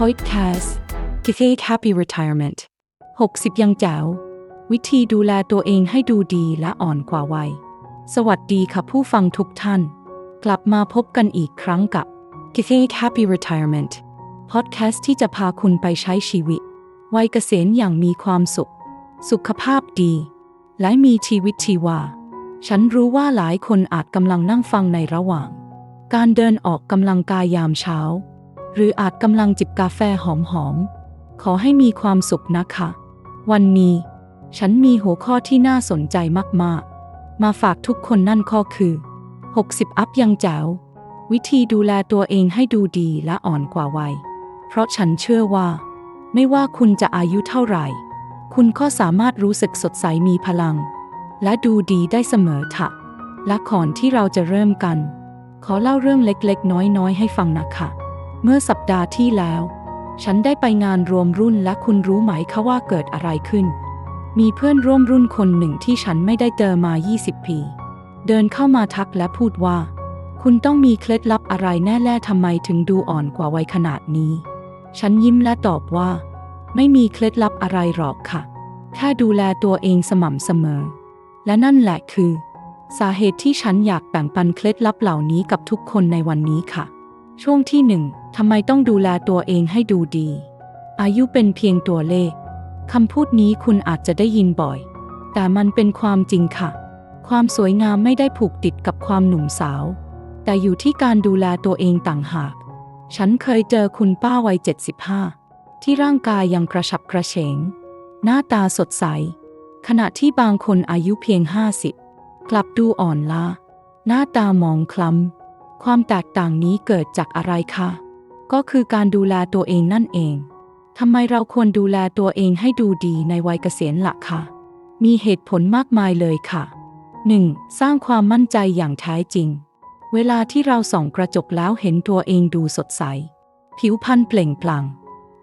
Podcast Cafe Happy Retirement 60 ยังแจ๋ววิธีดูแลตัวเองให้ดูดีและอ่อนกว่าวัย สวัสดีค่ะผู้ฟังทุกท่าน กลับมาพบกันอีกครั้งกับ Cafe Happy Retirement Podcast ที่จะพาคุณไปใช้ชีวิต วัยเกษียณอย่างมีความสุข สุขภาพดี และมีชีวิตชีวา ฉันรู้ว่าหลายคนอาจกำลังนั่งฟังในระหว่าง การเดินออกกำลังกายยามเช้า หรืออาจกำลังจิบกาแฟหอมๆ ขอให้มีความสุขนะคะ วันนี้ ฉันมีหัวข้อที่น่าสนใจมากๆ มาฝากทุกคนนั่นก็คือ 60 อัพยังแจ๋ววิธีดูแลตัวเองให้ดูดีและอ่อนกว่าวัย เพราะฉันเชื่อว่า ไม่ว่าคุณจะอายุเท่าไหร่ คุณก็สามารถรู้สึกสดใสมีพลัง และดูดีได้เสมอค่ะและก่อนที่เราจะเริ่มกัน ขอเล่าเรื่องเล็กๆ น้อยๆ ให้ฟังนะคะ เมื่อสัปดาห์ที่แล้ว ฉันได้ไปงานรวมรุ่นและคุณรู้ไหมคะว่าเกิดอะไรขึ้น มีเพื่อนร่วมรุ่นคนหนึ่งที่ฉันไม่ได้เจอมา 20 ปี เดินเข้ามาทักและพูดว่า คุณต้องมีเคล็ดลับอะไรแน่ๆทำไมถึงดูอ่อนกว่าวัยขนาดนี้ ฉันยิ้มและตอบว่า ไม่มีเคล็ดลับอะไรหรอกค่ะ แค่ดูแลตัวเองสม่ำเสมอ และนั่นแหละคือ สาเหตุที่ฉันอยากแบ่งปันเคล็ดลับเหล่านี้กับทุกคนในวันนี้ค่ะ ช่วงที่หนึ่งทำไมต้องดูแลตัวเองให้ดูดี อายุเป็นเพียงตัวเลข คำพูดนี้คุณอาจจะได้ยินบ่อย แต่มันเป็นความจริงค่ะ ความสวยงามไม่ได้ผูกติดกับความหนุ่มสาว แต่อยู่ที่การดูแลตัวเองต่างหาก ฉันเคยเจอคุณป้าวัย 75 ที่ร่างกายยังกระฉับกระเฉง หน้าตาสดใส ขณะที่บางคนอายุเพียง 50 กลับดูอ่อนล้า หน้าตามองคล้ำ ความแตกต่างนี้เกิดจากอะไรคะ ก็คือการดูแลตัวเองนั่นเอง ทำไมเราควรดูแลตัวเองให้ดูดีในวัยเกษียณล่ะคะ มีเหตุผลมากมายเลยค่ะ 1. สร้างความมั่นใจอย่างแท้จริง เวลาที่เราส่องกระจกแล้วเห็นตัวเองดูสดใส ผิวพรรณเปล่งปลั่ง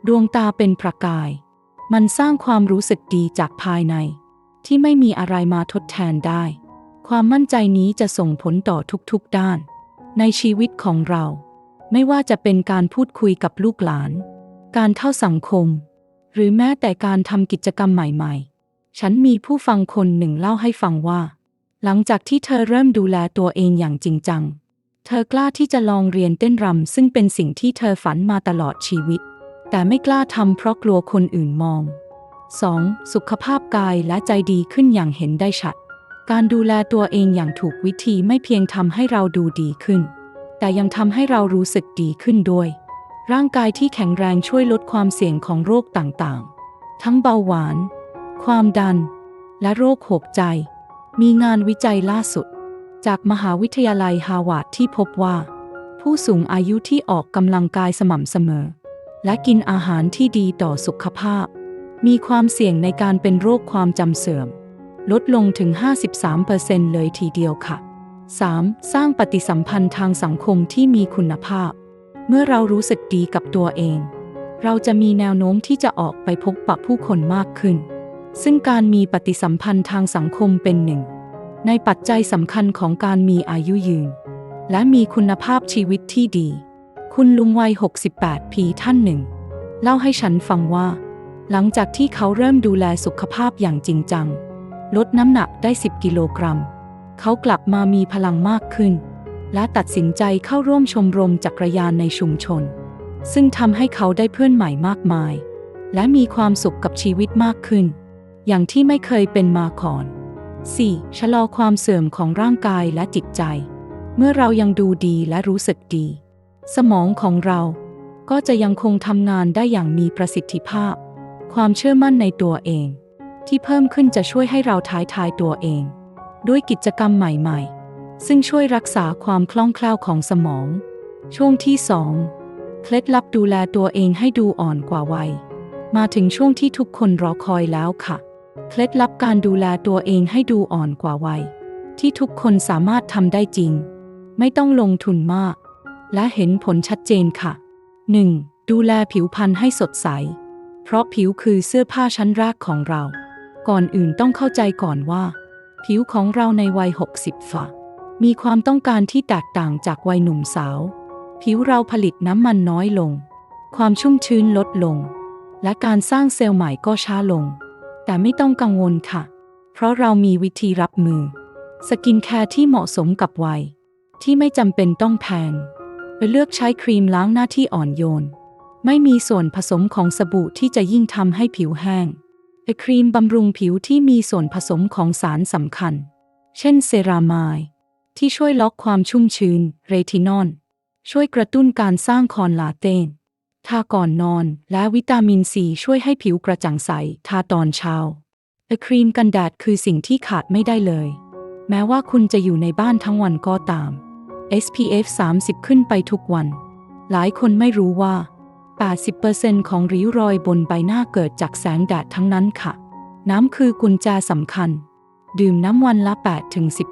ดวงตาเป็นประกาย มันสร้างความรู้สึกดีจากภายใน ที่ไม่มีอะไรมาทดแทนได้ ความมั่นใจนี้จะส่งผลต่อทุกๆด้าน ในชีวิตของเรา ไม่ว่าจะเป็นการพูดคุยกับลูกหลาน การเข้าสังคม หรือแม้แต่การทำกิจกรรมใหม่ๆ ฉันมีผู้ฟังคนหนึ่งเล่าให้ฟังว่า หลังจากที่เธอเริ่มดูแลตัวเองอย่างจริงจัง เธอกล้าที่จะลองเรียนเต้นรำซึ่งเป็นสิ่งที่เธอฝันมาตลอดชีวิต แต่ไม่กล้าทำเพราะกลัวคนอื่นมอง 2. สุขภาพกายและใจดีขึ้นอย่างเห็นได้ชัด การดูแลตัวเองอย่างถูกวิธีไม่เพียงทำให้เราดูดีขึ้น แต่ยังทำให้เรารู้สึกดีขึ้นด้วย ร่างกายที่แข็งแรงช่วยลดความเสี่ยงของโรคต่างๆ ทั้งเบาหวาน ความดัน และโรคหัวใจ มีงานวิจัยล่าสุด จากมหาวิทยาลัยฮาวาดที่พบว่า ผู้สูงอายุที่ออกกำลังกายสม่ำเสมอ และกินอาหารที่ดีต่อสุขภาพ มีความเสี่ยงในการเป็นโรคความจำเสื่อม ลดลงถึง 53%เลยทีเดียวค่ะ 3. สร้างปฏิสัมพันธ์ทางสังคมที่มีคุณภาพ เมื่อเรารู้สึกดีกับตัวเอง เราจะมีแนวโน้มที่จะออกไปพบปะผู้คนมากขึ้น ซึ่งการมีปฏิสัมพันธ์ทางสังคมเป็นหนึ่ง ในปัจจัยสำคัญของการมีอายุยืน และมีคุณภาพชีวิตที่ดี คุณลุงวัย 68 ปีท่านหนึ่ง เล่าให้ฉันฟังว่า หลังจากที่เขาเริ่มดูแลสุขภาพอย่างจริงจัง ลดน้ำหนักได้ 10 กิโลกรัม เขากลับมามีพลังมากขึ้น และตัดสินใจเข้าร่วมชมรมจักรยานในชุมชน ซึ่งทำให้เขาได้เพื่อนใหม่มากมาย และมีความสุขกับชีวิตมากขึ้น อย่างที่ไม่เคยเป็นมาก่อน 4. ชะลอความเสื่อมของร่างกายและจิตใจ เมื่อเรายังดูดีและรู้สึกดี สมองของเราก็จะยังคงทำงานได้อย่างมีประสิทธิภาพ ความเชื่อมั่นในตัวเอง ที่เพิ่มขึ้นจะช่วยให้เราท้ายทายตัวเอง ด้วยกิจกรรมใหม่ๆ ซึ่งช่วยรักษาความคล่องแคล่วของสมอง ช่วงที่ 2 เคล็ดลับดูแลตัวเองให้ดูอ่อนกว่าวัย มาถึงช่วงที่ทุกคนรอคอยแล้วค่ะ เคล็ดลับการดูแลตัวเองให้ดูอ่อนกว่าวัย ที่ทุกคนสามารถทำได้จริง ไม่ต้องลงทุนมาก และเห็นผลชัดเจนค่ะ 1. ดูแลผิวพรรณให้สดใส เพราะผิวคือเสื้อผ้าชั้นแรกของเรา ก่อนอื่นต้องเข้าใจก่อนว่า ผิวของเราในวัย 60ฝ่ามีความต้องการที่แตกต่างจากวัยหนุ่มสาว ผิวเราผลิตน้ำมันน้อยลง ความชุ่มชื้นลดลง และการสร้างเซลล์ใหม่ก็ช้าลง แต่ไม่ต้องกังวลค่ะ เพราะเรามีวิธีรับมือ สกินแคร์ที่เหมาะสมกับวัย ที่ไม่จำเป็นต้องแพงไปเลือกใช้ครีมล้างหน้าที่อ่อนโยน ไม่มีส่วนผสมของสบู่ที่จะยิ่งทำให้ผิวแห้ง ครีมบำรุงผิวที่มีส่วนผสมของสารสำคัญ เช่นเซรามายที่ช่วยล็อกความชุ่มชื้น เรทินอล ช่วยกระตุ้นการสร้างคอลลาเจนทาก่อนนอน และวิตามินซีช่วยให้ผิวกระจ่างใส ทาตอนเช้าครีมกันแดดคือสิ่งที่ขาดไม่ได้เลย แม้ว่าคุณจะอยู่ในบ้านทั้งวันก็ตาม SPF 30 ขึ้นไปทุกวัน หลายคนไม่รู้ว่า 80%ของริ้วรอยบนใบหน้าเกิดจากแสงแดดทั้งนั้นค่ะ น้ำคือกุญแจสำคัญ ดื่มน้ำวันละ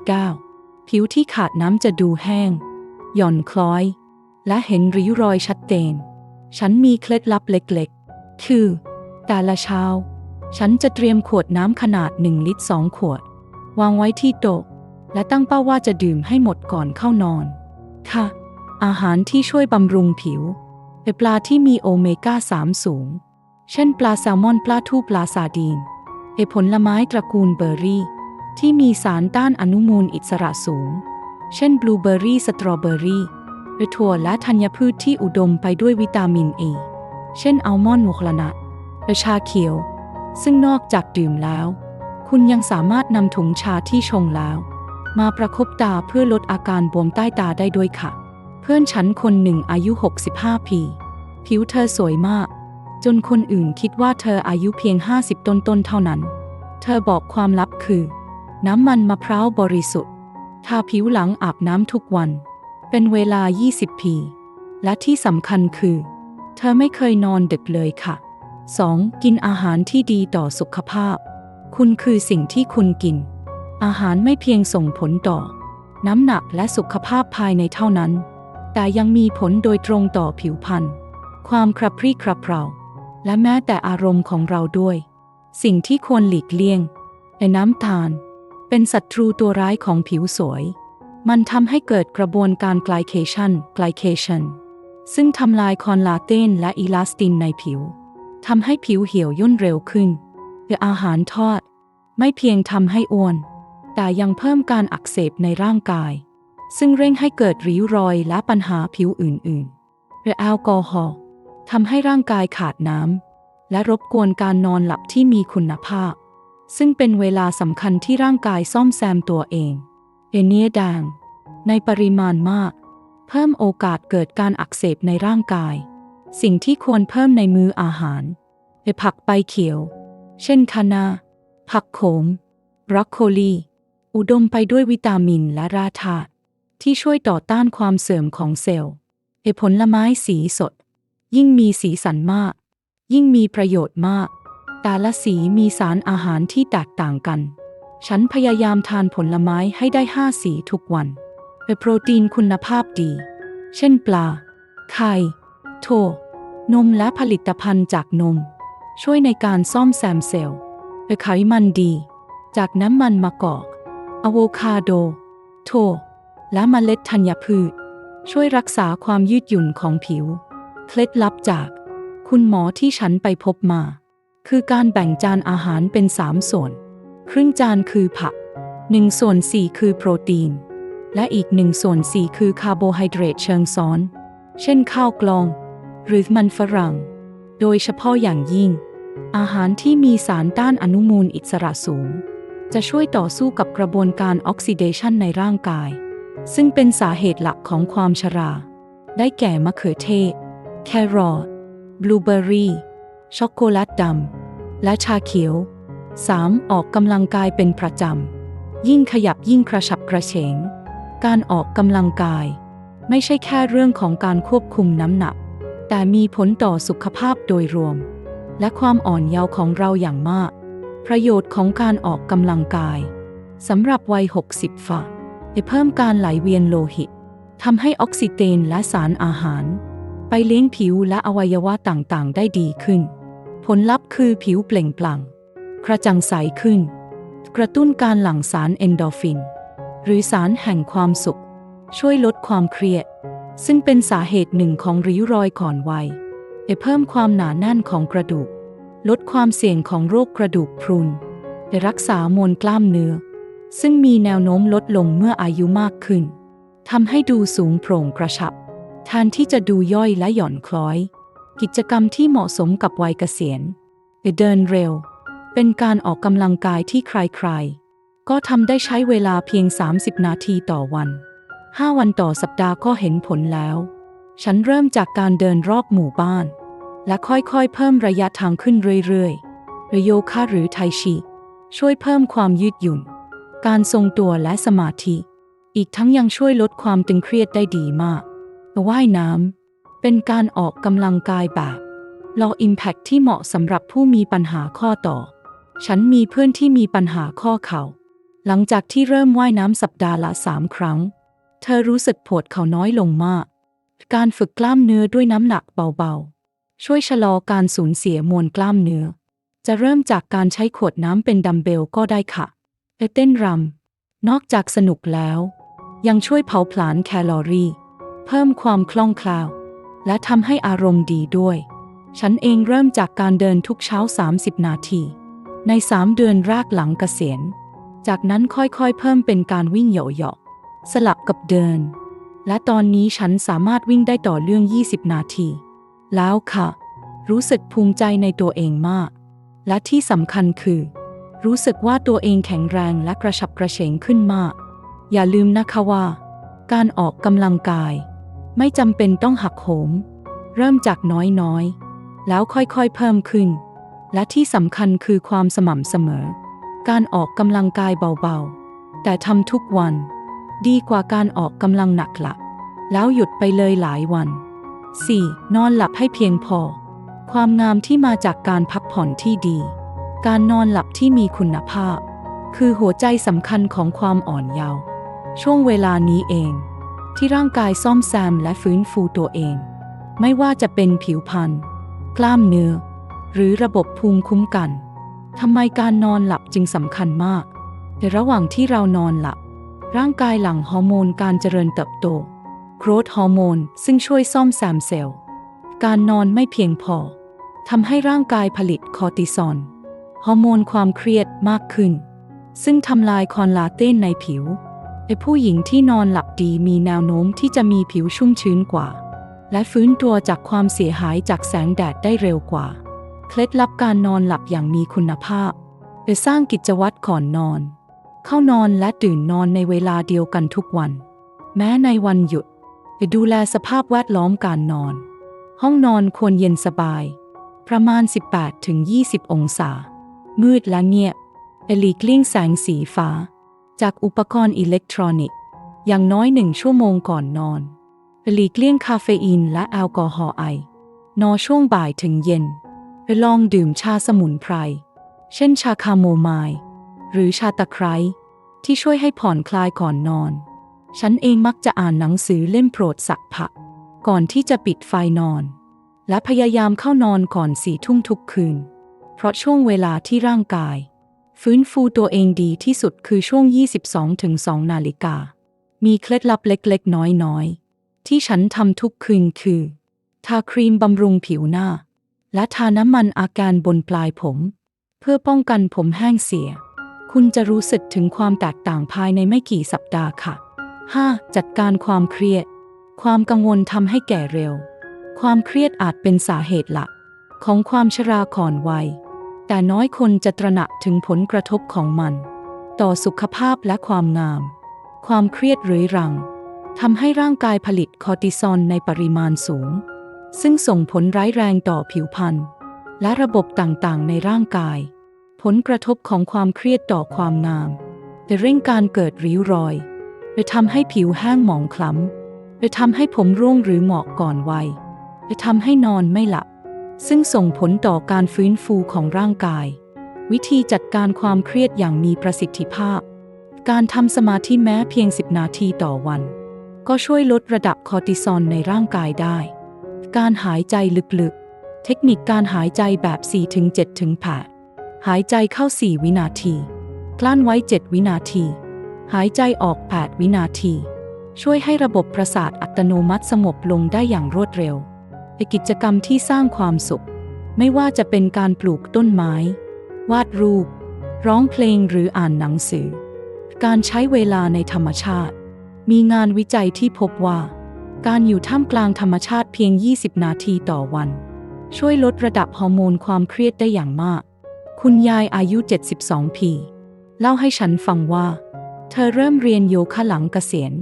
8-19 ผิวที่ขาดน้ำจะดูแห้ง หย่อนคล้อย และเห็นริ้วรอยชัดเจน ฉันมีเคล็ดลับเล็กๆ คือ แต่ละเช้า ฉันจะเตรียมขวดน้ำขนาด 1 ลิตร 2 ขวด วางไว้ที่โต๊ะ และตั้งเป้าว่าจะดื่มให้หมดก่อนเข้านอน ค่ะ อาหารที่ช่วยบำรุงผิว ป็นปลาที่มีโอเมก้า 3 สูง เช่นปลาแซลมอนปลาทูปลาซาดีนเอผลไม้ตระกูลเบอร์รี่ ที่มีสารต้านอนุมูลอิสระสูง เช่นบลูเบอร์รี่สตรอเบอร์รี่เอถั่วและธัญพืชที่อุดมไปด้วยวิตามินเอ เช่นอัลมอนด์โมคลนัทเอชาเขียว ซึ่งนอกจากดื่มแล้ว คุณยังสามารถนำถุงชาที่ชงแล้ว มาประคบตาเพื่อลดอาการบวมใต้ตาได้ด้วยค่ะ พื่อนฉันคนหนึ่งอายุ 65 ปี ผิวเธอสวยมาก จนคนอื่นคิดว่าเธออายุเพียง 50 ต้นๆเท่านั้น เธอบอกความลับคือ น้ำมันมะพร้าวบริสุทธิ์ ทาผิวหลังอาบน้ำทุกวัน เป็นเวลา 20 ปี และที่สำคัญคือ เธอไม่เคยนอนดึกเลยค่ะ 2. กินอาหารที่ดีต่อสุขภาพ คุณคือสิ่งที่คุณกิน อาหารไม่เพียงส่งผลต่อ น้ำหนักและสุขภาพภายในเท่านั้น แต่ยังมีผลโดยตรงต่อผิวพรรณความคระปรี้กระเราและแม้แต่อารมณ์ของเราด้วย สิ่งที่ควรหลีกเลี่ยงและน้ำตาล เป็นศัตรูตัวร้ายของผิวสวย มันทำให้เกิดกระบวนการไกลเคชันไกลเคชันซึ่งทำลายคอลลาเจนและอีลาสตินในผิวทำให้ผิวเหี่ยวย่นเร็วขึ้นหรืออาหารทอด ไม่เพียงทำให้อ้วน แต่ยังเพิ่มการอักเสบในร่างกาย ซึ่งเร่งให้เกิดริ้วรอยและปัญหาผิวอื่นๆ หรือแอลกอฮอล์ทำให้ร่างกายขาดน้ำและรบกวนการนอนหลับที่มีคุณภาพ ซึ่งเป็นเวลาสำคัญที่ร่างกายซ่อมแซมตัวเองเอเนียแดงในปริมาณมาก เพิ่มโอกาสเกิดการอักเสบในร่างกาย สิ่งที่ควรเพิ่มในมื้ออาหารเอผักใบเขียว เช่นคะน้าผักโขมบรอกโคลี อุดมไปด้วยวิตามินและแราธาตุ ที่ช่วยต่อต้านความเสื่อมของเซลล์เอผลไม้สีสด ยิ่งมีสีสันมาก ยิ่งมีประโยชน์มาก แต่ละสีมีสารอาหารที่แตกต่างกัน ฉันพยายามทานผลไม้ให้ได้ห้าสีทุกวันเป็นโปรตีนคุณภาพดี เช่นปลา ไข่โถนมและผลิตภัณฑ์จากนม ช่วยในการซ่อมแซมเซลล์เป็นไขมันดี จากน้ำมันมะกอกอะโวคาโดโถ และเมล็ดธัญพืช ช่วยรักษาความยืดหยุ่นของผิว เคล็ดลับจาก คุณหมอที่ฉันไปพบมา คือการแบ่งจานอาหารเป็นสามส่วน ครึ่งจานคือผักหนึ่งส่วนสี่คือโปรตีน และอีกหนึ่งส่วนสี่คือคาร์โบไฮเดรตเชิงซ้อน เช่นข้าวกลอง หรือมันฝรั่ง โดยเฉพาะอย่างยิ่ง อาหารที่มีสารต้านอนุมูลอิสระสูง จะช่วยต่อสู้กับกระบวนการออกซิเดชันในร่างกาย ซึ่งเป็นสาเหตุหลักของความชรา ได้แก่มะเขือเทศ แครอทบลูเบอร์รี่ ช็อกโกแลตดำ และชาเขียว 3. ออกกำลังกายเป็นประจำ ยิ่งขยับยิ่งกระฉับกระเฉง การออกกำลังกาย ไม่ใช่แค่เรื่องของการควบคุมน้ำหนัก แต่มีผลต่อสุขภาพโดยรวม และความอ่อนเยาว์ของเราอย่างมาก ประโยชน์ของการออกกำลังกายสำหรับวัย 60ฝ่า จะเพิ่มการไหลเวียนโลหิตทำให้ออกซิเจนและสารอาหาร ไปเลี้ยงผิวและอวัยวะต่างๆ ได้ดีขึ้น ผลลัพธ์คือผิวเปล่งปลั่ง กระจ่างใสขึ้น กระตุ้นการหลั่งสารเอนโดฟิน หรือสารแห่งความสุข ช่วยลดความเครียด ซึ่งเป็นสาเหตุหนึ่งของริ้วรอยก่อนวัยจะเพิ่มความหนาแน่นของกระดูก ลดความเสี่ยงของโรคกระดูกพรุนจะรักษามวลกล้ามเนื้อ ซึ่งมีแนวโน้มลดลงเมื่ออายุมากขึ้นทำให้ดูสูงโปร่งกระชับแทนที่จะดูย่อยและหย่อนคล้อย กิจกรรมที่เหมาะสมกับวัยเกษียณเดินเร็ว เป็นการออกกำลังกายที่ใครๆ ก็ทำได้ใช้เวลาเพียง 30 นาทีต่อวัน 5 วันต่อสัปดาห์ก็เห็นผลแล้ว ฉันเริ่มจากการเดินรอบหมู่บ้าน และค่อยๆ เพิ่มระยะทางขึ้นเรื่อยๆ โยคะหรือไทชิ ช่วยเพิ่มความยืดหยุ่น การทรงตัวและสมาธิ อีกทั้งยังช่วยลดความตึงเครียดได้ดีมากว่ายน้ำเป็นการออกกำลังกายแบบ Low Impact ที่เหมาะสำหรับผู้มีปัญหาข้อต่อ ฉันมีเพื่อนที่มีปัญหาข้อเข่า หลังจากที่เริ่มว่ายน้ำสัปดาห์ละสามครั้ง เธอรู้สึกปวดเข่าน้อยลงมาก การฝึกกล้ามเนื้อด้วยน้ำหนักเบาๆ ช่วยชะลอการสูญเสียมวลกล้ามเนื้อ จะเริ่มจากการใช้ขวดน้ำเป็นดัมเบลก็ได้ค่ะ และเต้นรำนอกจากสนุกแล้ว ยังช่วยเผาผลาญแคลอรี่ เพิ่มความคล่องแคล่ว และทำให้อารมณ์ดีด้วย ฉันเองเริ่มจากการเดินทุกเช้า 30 นาที ใน 3 เดือนแรกหลังเกษียณ จากนั้นค่อยๆ เพิ่มเป็นการวิ่งเหยาะๆสลับกับเดิน และตอนนี้ฉันสามารถวิ่งได้ต่อเรื่อง 20 นาที แล้วค่ะ รู้สึกภูมิใจในตัวเองมาก และที่สำคัญคือ รู้สึกว่าตัวเองแข็งแรงและกระฉับกระเฉงขึ้นมาก อย่าลืมนะคะว่า การออกกำลังกาย ไม่จำเป็นต้องหักโหม เริ่มจากน้อยๆ แล้วค่อยๆเพิ่มขึ้น และที่สำคัญคือความสม่ำเสมอ การออกกำลังกายเบาๆ แต่ทำทุกวัน ดีกว่าการออกกำลังหนักหลักแล้วหยุดไปเลยหลายวัน 4. นอนหลับให้เพียงพอ ความงามที่มาจากการพักผ่อนที่ดี การนอนหลับที่มีคุณภาพ คือหัวใจสำคัญของความอ่อนเยาว์ช่วงเวลานี้เอง ที่ร่างกายซ่อมแซมและฟื้นฟูตัวเอง ไม่ว่าจะเป็นผิวพรรณกล้ามเนื้อ หรือระบบภูมิคุ้มกันทำไมการนอนหลับจึงสำคัญมากแต่ระหว่างที่เรานอนหลับ ร่างกายหลั่งฮอร์โมนการเจริญเติบโตโกรทฮอร์โมนซึ่งช่วยซ่อมแซมเซลล์ การนอนไม่เพียงพอทำให้ร่างกายผลิตคอร์ติซอล ฮอร์โมนความเครียดมากขึ้น ซึ่งทำลายคอลลาเจนในผิวแต่ผู้หญิงที่นอนหลับดีมีแนวโน้มที่จะมีผิวชุ่มชื้นกว่า และฟื้นตัวจากความเสียหายจากแสงแดดได้เร็วกว่า เคล็ดลับการนอนหลับอย่างมีคุณภาพไปสร้างกิจวัตรก่อนนอน เข้านอนและตื่นนอนในเวลาเดียวกันทุกวัน แม้ในวันหยุดไปดูแลสภาพแวดล้อมการนอน ห้องนอนควรเย็นสบาย ประมาณ 18-20 องศา มืดและเงียบไปหลีกเลี่ยงแสงสีฟ้า จากอุปกรณ์อิเล็กทรอนิกส์อย่างน้อยหนึ่งชั่วโมงก่อนนอนไปหลีกเลี่ยงคาเฟอีนและแอลกอฮอล์ไอ นอช่วงบ่ายถึงเย็นไปลองดื่มชาสมุนไพร เช่นชาคาโมไมล์หรือชาตะไคร้ที่ช่วยให้ผ่อนคลายก่อนนอน ฉันเองมักจะอ่านหนังสือเล่มโปรดสักพักก่อนที่จะปิดไฟนอน และพยายามเข้านอนก่อนสี่ทุ่มทุกคืน เพราะช่วงเวลาที่ร่างกาย ฟื้นฟูตัวเองดีที่สุดคือช่วง 22-2 นาฬิกา มีเคล็ดลับเล็กๆ น้อยๆ ที่ฉันทำทุกคืนคือ ทาครีมบำรุงผิวหน้า และทาน้ำมันอาการบนปลายผม เพื่อป้องกันผมแห้งเสีย คุณจะรู้สึกถึงความแตกต่างภายในไม่กี่สัปดาห์ค่ะ 5. จัดการความเครียด ความกังวลทำให้แก่เร็ว ความเครียดอาจเป็นสาเหตุหลักของความชราก่อนวัย แต่น้อยคนจะตระหนักถึงผลกระทบของมัน ต่อสุขภาพและความงาม ความเครียดเรื้อรังทำให้ร่างกายผลิตคอร์ติซอลในปริมาณสูง ซึ่งส่งผลร้ายแรงต่อผิวพรรณและระบบต่างๆ ในร่างกาย ผลกระทบของความเครียดต่อความงามจะเร่งการเกิดริ้วรอยจะทำให้ผิวแห้งหมองคล้ำจะทำให้ผมร่วงหรือหมอกก่อนวัยจะทำให้นอนไม่หลับ ซึ่งส่งผลต่อการฟื้นฟูของร่างกาย วิธีจัดการความเครียดอย่างมีประสิทธิภาพ การทำสมาธิแม้เพียง 10 นาทีต่อวัน ก็ช่วยลดระดับคอร์ติซอลในร่างกายได้ การหายใจลึกๆ เทคนิคการหายใจแบบ 4-7ถึง8หายใจเข้า 4 วินาที กลั้นไว้ 7 วินาที หายใจออก 8 วินาที ช่วยให้ระบบประสาทอัตโนมัติสงบลงได้อย่างรวดเร็ว กิจกรรมที่สร้างความสุข ไม่ว่าจะเป็นการปลูกต้นไม้ วาดรูป ร้องเพลงหรืออ่านหนังสือ การใช้เวลาในธรรมชาติ มีงานวิจัยที่พบว่า การอยู่ท่ามกลางธรรมชาติเพียง 20 นาทีต่อวัน ช่วยลดระดับฮอร์โมนความเครียดได้อย่างมาก คุณยายอายุ 72 ปี เล่าให้ฉันฟังว่า เธอเริ่มเรียนโยคะหลังเกษียณ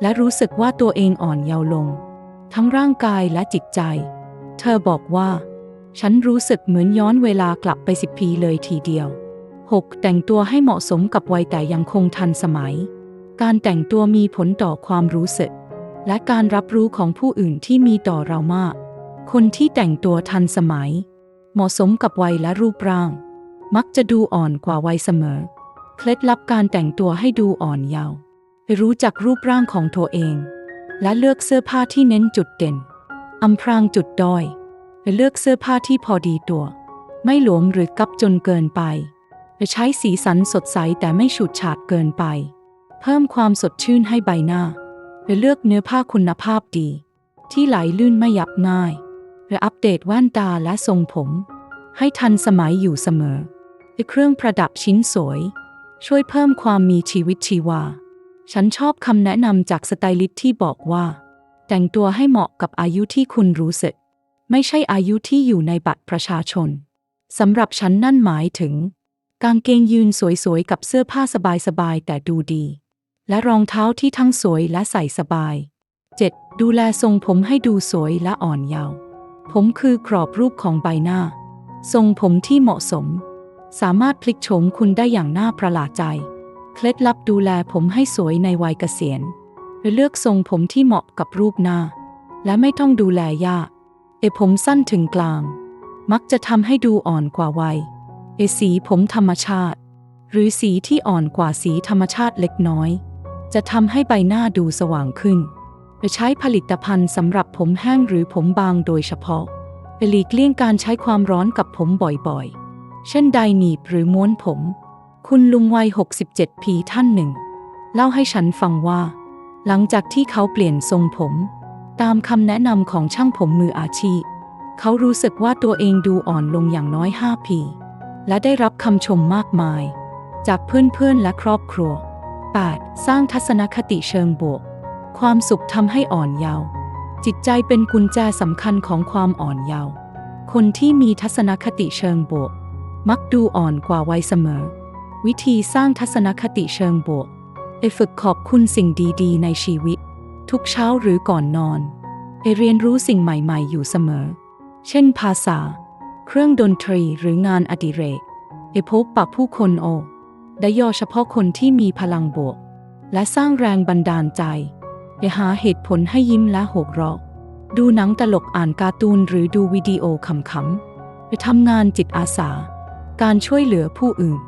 และรู้สึกว่าตัวเองอ่อนเยาว์ลง ทั้งร่างกายและจิตใจ เธอบอกว่า ฉันรู้สึกเหมือนย้อนเวลากลับไปสิบปีเลยทีเดียว 6. แต่งตัวให้เหมาะสมกับวัยแต่ยังคงทันสมัย การแต่งตัวมีผลต่อความรู้สึก และการรับรู้ของผู้อื่นที่มีต่อเรามาก คนที่แต่งตัวทันสมัย เหมาะสมกับวัยและรูปร่าง มักจะดูอ่อนกว่าวัยเสมอ เคล็ดลับการแต่งตัวให้ดูอ่อนเยาว์รู้จักรูปร่างของตัวเอง และเลือกเสื้อผ้าที่เน้นจุดเด่นอำพรางจุดด้อย และเลือกเสื้อผ้าที่พอดีตัว ไม่หลวมหรือกับจนเกินไปและใช้สีสันสดใสแต่ไม่ฉูดฉาดเกินไป เพิ่มความสดชื่นให้ใบหน้า และเลือกเนื้อผ้าคุณภาพดี ที่ไหลลื่นไม่ยับง่าย และอัปเดตแว่นตาและทรงผม ให้ทันสมัยอยู่เสมอและเครื่องประดับชิ้นสวย ช่วยเพิ่มความมีชีวิตชีวา ฉันชอบคำแนะนำจากสไตลิสต์ที่บอกว่า แต่งตัวให้เหมาะกับอายุที่คุณรู้สึก ไม่ใช่อายุที่อยู่ในบัตรประชาชนสำหรับฉันนั่นหมายถึง กางเกงยืนสวยๆ กับเสื้อผ้าสบายๆ แต่ดูดี และรองเท้าที่ทั้งสวยและใส่สบาย 7. ดูแลทรงผมให้ดูสวยและอ่อนเยาว์ผมคือกรอบรูปของใบหน้า ทรงผมที่เหมาะสม สามารถพลิกโฉมคุณได้อย่างน่าประหลาดใจ เคล็ดลับดูแลผมให้สวยในวัยเกษียณเลือกทรงผมที่เหมาะกับรูปหน้า และไม่ต้องดูแลยากเอผมสั้นถึงกลาง มักจะทำให้ดูอ่อนกว่าวัยเอสีผมธรรมชาติ หรือสีที่อ่อนกว่าสีธรรมชาติเล็กน้อย จะทำให้ใบหน้าดูสว่างขึ้นไปใช้ผลิตภัณฑ์สำหรับผมแห้งหรือผมบางโดยเฉพาะไปหลีกเลี่ยงการใช้ความร้อนกับผมบ่อยๆ เช่นไดหนีบหรือม้วนผม คุณลุงวัย 67 ปีท่านหนึ่ง เล่าให้ฉันฟังว่า หลังจากที่เขาเปลี่ยนทรงผม ตามคำแนะนำของช่างผมมืออาชีพ เขารู้สึกว่าตัวเองดูอ่อนลงอย่างน้อย 5 ปี และได้รับคำชมมากมาย จากเพื่อนๆและครอบครัว 8. สร้างทัศนคติเชิงบวก ความสุขทำให้อ่อนเยาว์จิตใจเป็นกุญแจสำคัญของความอ่อนเยาว์คนที่มีทัศนคติเชิงบวก มักดูอ่อนกว่าวัยเสมอ วิธีสร้างทัศนคติเชิงบวกเอฝึกขอบคุณสิ่งดีๆ ในชีวิต ทุกเช้าหรือก่อนนอนเอเรียนรู้สิ่งใหม่ ๆ อยู่เสมอ เช่นภาษา เครื่องดนตรีหรืองานอดิเรกเอพบปะผู้คนโอได้ย่อเฉพาะคนที่มีพลังบวก และสร้างแรงบันดาลใจเอหาเหตุผลให้ยิ้มและหัวเราะดูหนังตลกอ่านการ์ตูนหรือดูวิดีโอขำๆไปทำงานจิตอาสา การช่วยเหลือผู้อื่น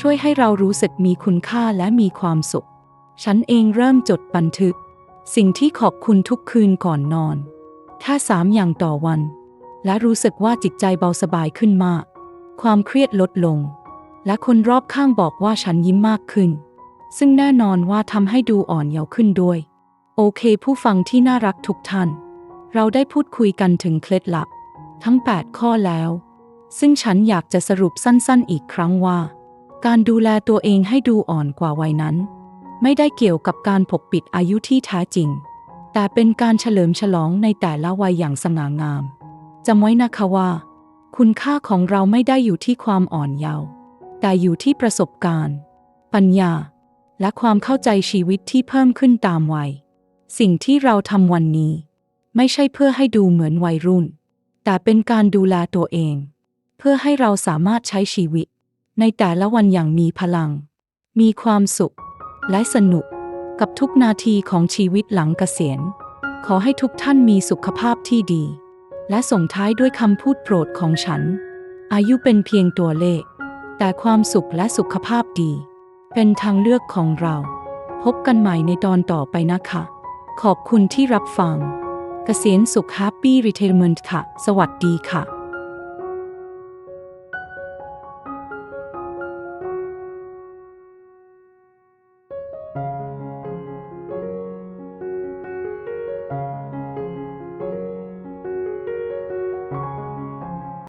ช่วยให้เรารู้สึกมีคุณค่าและมีความสุข ฉันเองเริ่มจดบันทึก สิ่งที่ขอบคุณทุกคืนก่อนนอนแค่สามอย่างต่อวัน และรู้สึกว่าจิตใจเบาสบายขึ้นมาก ความเครียดลดลง และคนรอบข้างบอกว่าฉันยิ้มมากขึ้น ซึ่งแน่นอนว่าทำให้ดูอ่อนเยาว์ขึ้นด้วย โอเค ผู้ฟังที่น่ารักทุกท่าน เราได้พูดคุยกันถึงเคล็ดลับ ทั้ง 8 ข้อแล้ว ซึ่งฉันอยากจะสรุปสั้นๆ อีกครั้งว่า การดูแลตัวเองให้ดูอ่อนกว่าวัยนั้น ไม่ได้เกี่ยวกับการปกปิดอายุที่แท้จริง แต่เป็นการเฉลิมฉลองในแต่ละวัยอย่างสง่างามจำไว้นะคะว่า คุณค่าของเราไม่ได้อยู่ที่ความอ่อนเยาว์แต่อยู่ที่ประสบการณ์ ปัญญา และความเข้าใจชีวิตที่เพิ่มขึ้นตามวัย สิ่งที่เราทำวันนี้ ไม่ใช่เพื่อให้ดูเหมือนวัยรุ่น แต่เป็นการดูแลตัวเอง เพื่อให้เราสามารถใช้ชีวิต ในแต่ละวันอย่างมีพลัง มีความสุข และสนุก กับทุกนาทีของชีวิตหลังเกษียณ ขอให้ทุกท่านมีสุขภาพที่ดี และส่งท้ายด้วยคำพูดโปรดของฉัน อายุเป็นเพียงตัวเลข แต่ความสุขและสุขภาพดี เป็นทางเลือกของเรา พบกันใหม่ในตอนต่อไปนะคะ ขอบคุณที่รับฟัง เกษียณสุข Happy Retirement ค่ะ สวัสดีค่ะ